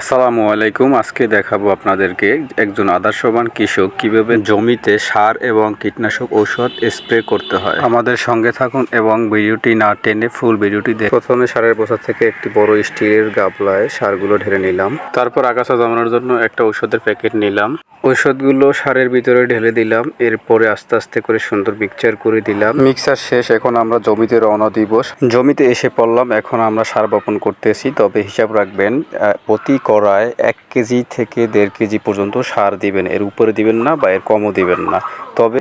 আসসালামু আলাইকুম। আজকে দেখাবো আপনাদেরকে একজন আদর্শবান কৃষক কীভাবে জমিতে সার এবং কীটনাশক ঔষধ স্প্রে করতে হয়। আমাদের সঙ্গে থাকুন এবং ভিডিওটি না টেনে ফুল ভিডিওটি দেখে প্রথমে সারের বোঝা থেকে একটি বড় স্টিলের গাবলায় সারগুলো ঢেলে নিলাম। তারপর আগাছা জমানোর জন্য একটা ঔষধের প্যাকেট নিলাম। ঔষধগুলো সারের ভিতরে ঢেলে দিলাম। এরপরে আস্তে আস্তে করে সুন্দর মিক্সচার করে দিলাম। মিক্সার শেষ, এখন আমরা জমিতে রওনা দিব। জমিতে এসে পড়লাম, এখন আমরা সার বপন করতেছি। তবে হিসাব রাখবেন প্রতি কড়ায় এক কেজি থেকে দেড় কেজি পর্যন্ত সার দিবেন। এর উপরে দিবেন না বা এর কমও দিবেন না। তবে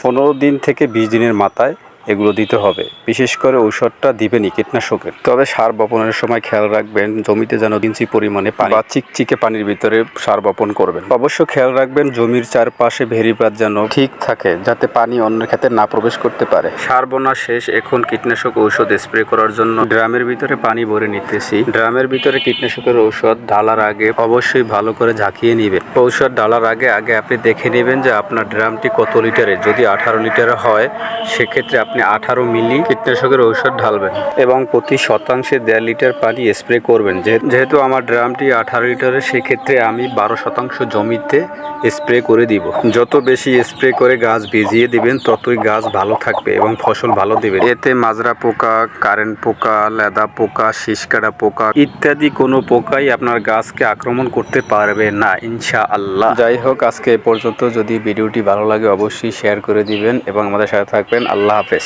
পনেরো দিন থেকে বিশ দিনের মাথায় এগুলো দিতে হবে। বিশেষ করে ঔষধটা দিবেনই কীটনাশকের। তবে সার বপনের সময় খেয়াল রাখবেন, জমিতে যেন ইঞ্চি পরিমাণে পানি বা চিকচিকে পানির ভিতরে সার বপন করবেন। অবশ্য খেয়াল রাখবেন, জমির চারপাশে ভেরিপাত যেন ঠিক থাকে, যাতে পানি অন্য ক্ষেত্রে না প্রবেশ করতে পারে। সার বোনা শেষ এখন কীটনাশক ঔষধ স্প্রে করার জন্য ড্রামের ভিতরে পানি ভরে নিতেছি। ড্রামের ভিতরে কীটনাশকের ঔষধ ঢালার আগে অবশ্যই ভালো করে ঝাঁকিয়ে নেবেন। ঔষধ ঢালার আগে আগে আপনি দেখে নেবেন যে আপনার ড্রামটি কত লিটারের। যদি আঠারো লিটারের হয়, সেক্ষেত্রে আপনি আঠারো মিলি কীটনাশকের ঔষধ ঢালবেন এবং প্রতি শতাংশে দেড় লিটার পানি স্প্রে করবেন। যেহেতু আমার ড্রামটি আঠারো লিটারের, সেক্ষেত্রে আমি বারো শতাংশ জমিতে স্প্রে করে দিব। যত বেশি স্প্রে করে গাছ ভিজিয়ে দিবেন, ততই গাছ ভালো থাকবে এবং ফসল ভালো দিবে। এতে মাজরা পোকা, কারেন্ট পোকা, লেদা পোকা শিশকাটা পোকা ইত্যাদি কোনো পোকাই আপনার গাছকে আক্রমণ করতে পারবে না ইনশা আল্লাহ যাই হোক, আজকে এ পর্যন্ত। যদি ভিডিওটি ভালো লাগে, অবশ্যই শেয়ার করে দিবেন এবং আমাদের সাথে থাকবেন। আল্লাহ হাফেজ।